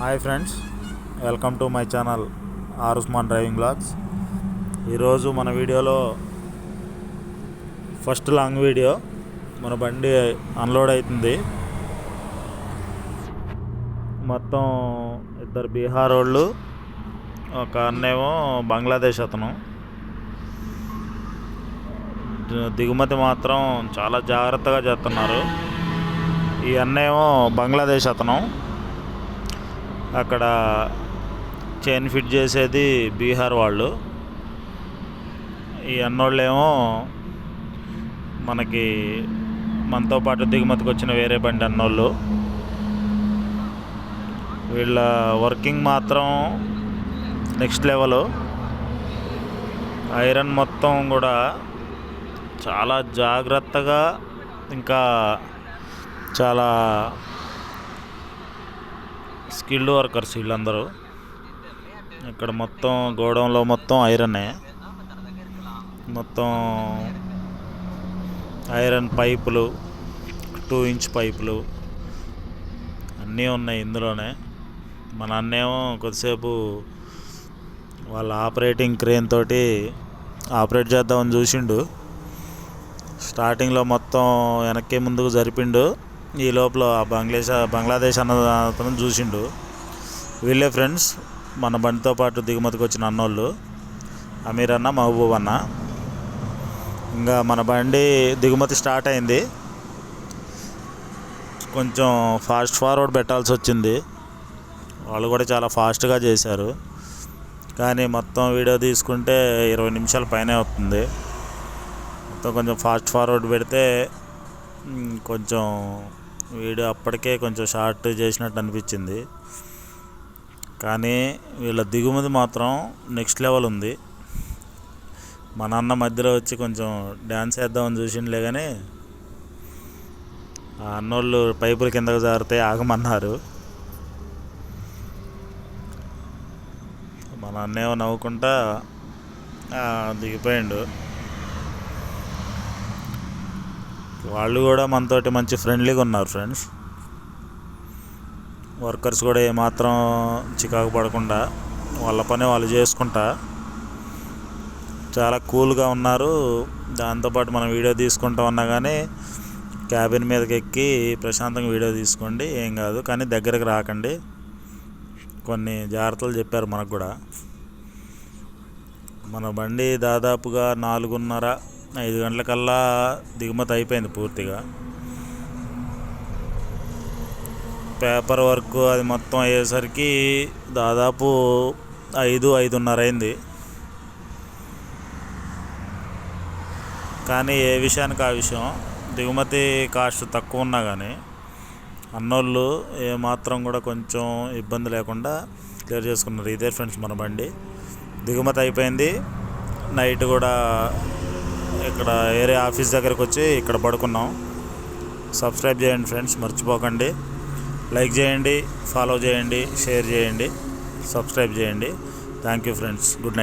Hi friends welcome to my channel our Usman driving blogs ఈరోజు మన వీడియోలో first long video మన బండి అన్లోడ్ అవుతుంది మొత్తం ఇద్దరు బీహార్ వాళ్ళు ఒక అన్నేమో బంగ్లాదేశ్ అతను. దిగుమతి మాత్రం చాలా జాగ్రత్తగా చేస్తున్నారు. ఈ అన్నేమో బంగ్లాదేశ్ అతను. అక్కడ చైన్ ఫిట్ చేసేది బీహార్ వాళ్ళు. ఈ అన్నోళ్ళేమో మనకి మనతో పాటు దిగుమతికి వచ్చిన వేరే బండి అన్నోళ్ళు. వీళ్ళ వర్కింగ్ మాత్రం నెక్స్ట్ లెవెల్. ఐరన్ మొత్తం కూడా చాలా జాగ్రత్తగా ఇంకా చాలా స్కిల్డ్ వర్కర్స్ వీళ్ళందరూ. ఇక్కడ మొత్తం గోడౌన్లో మొత్తం ఐరనే. మొత్తం ఐరన్ పైపులు టూ ఇంచ్ పైపులు అన్నీ ఉన్నాయి ఇందులోనే. మన అన్నేమో కొద్దిసేపు వాళ్ళ ఆపరేటింగ్ క్రేన్ తోటి ఆపరేట్ చేద్దామని చూసిండు. స్టార్టింగ్లో మొత్తం వెనక్కి ముందుకు జరిపిండు. ఈ లోపల ఆ బంగ్లాదేశ్ బంగ్లాదేశ్ అన్న అతను చూసిండు. వీళ్ళే ఫ్రెండ్స్ మన బండితో పాటు దిగుమతికి వచ్చిన అన్నోళ్ళు. అమీర్ అన్న మహబూబ్ అన్న. ఇంకా మన బండి దిగుమతి స్టార్ట్ అయింది. కొంచెం ఫాస్ట్ ఫార్వర్డ్ పెట్టాల్సి వచ్చింది. వాళ్ళు కూడా చాలా ఫాస్ట్గా చేశారు. కానీ మొత్తం వీడియో తీసుకుంటే ఇరవై నిమిషాల పైనే అవుతుంది. మొత్తం కొంచెం ఫాస్ట్ ఫార్వర్డ్ పెడితే కొంచెం వీడియో అప్పటికే కొంచెం షార్ట్ చేసినట్టు అనిపించింది. కానీ వీళ్ళ దిగుమతి మాత్రం నెక్స్ట్ లెవెల్ ఉంది. మా నాన్న మధ్యలో వచ్చి కొంచెం డ్యాన్స్ వేద్దామని చూసిండలే కానీ ఆ అన్నోళ్ళు పైపుల కిందకు జారితే ఆగమన్నారు. మా నాన్నేమో నవ్వుకుంటా దిగిపోయిండు. వాళ్ళు కూడా మనతోటి మంచి ఫ్రెండ్లీగా ఉన్నారు ఫ్రెండ్స్ వర్కర్స్ కూడా ఏమాత్రం చికాకు పడకుండా వాళ్ళ పని వాళ్ళు చేసుకుంటా చాలా కూల్గా ఉన్నారు. దాంతోపాటు మనం వీడియో తీసుకుంటా ఉన్నా కానీ క్యాబిన్ మీదకి ఎక్కి ప్రశాంతంగా వీడియో తీసుకోండి ఏం కాదు. కానీ దగ్గరకు రాకండి. కొన్ని జాగ్రత్తలు చెప్పారు మనకు కూడా. మన బండి దాదాపుగా నాలుగున్నర ఐదు గంటలకల్లా దిగుమతి అయిపోయింది పూర్తిగా. పేపర్ వర్క్ అది మొత్తం అయ్యేసరికి దాదాపు ఐదు ఐదున్నర అయింది. కానీ ఏ విషయానికి ఆ విషయం? దిగుమతి కాస్ట్ తక్కువ ఉన్నా కానీ అన్నోళ్ళు ఏమాత్రం కూడా కొంచెం ఇబ్బంది లేకుండా క్లియర్ చేసుకున్నారు. ఇదే ఫ్రెండ్స్ మన బండి. దిగుమతి అయిపోయింది. నైట్ కూడా ఇక్కడ వేరే ఆఫీస్ దగ్గరకు వచ్చి ఇక్కడ పడుకున్నాం. సబ్స్క్రైబ్ చేయండి ఫ్రెండ్స్ మర్చిపోకండి. లైక్ చేయండి ఫాలో చేయండి షేర్ చేయండి సబ్స్క్రైబ్ చేయండి. Thank you friends. Good night.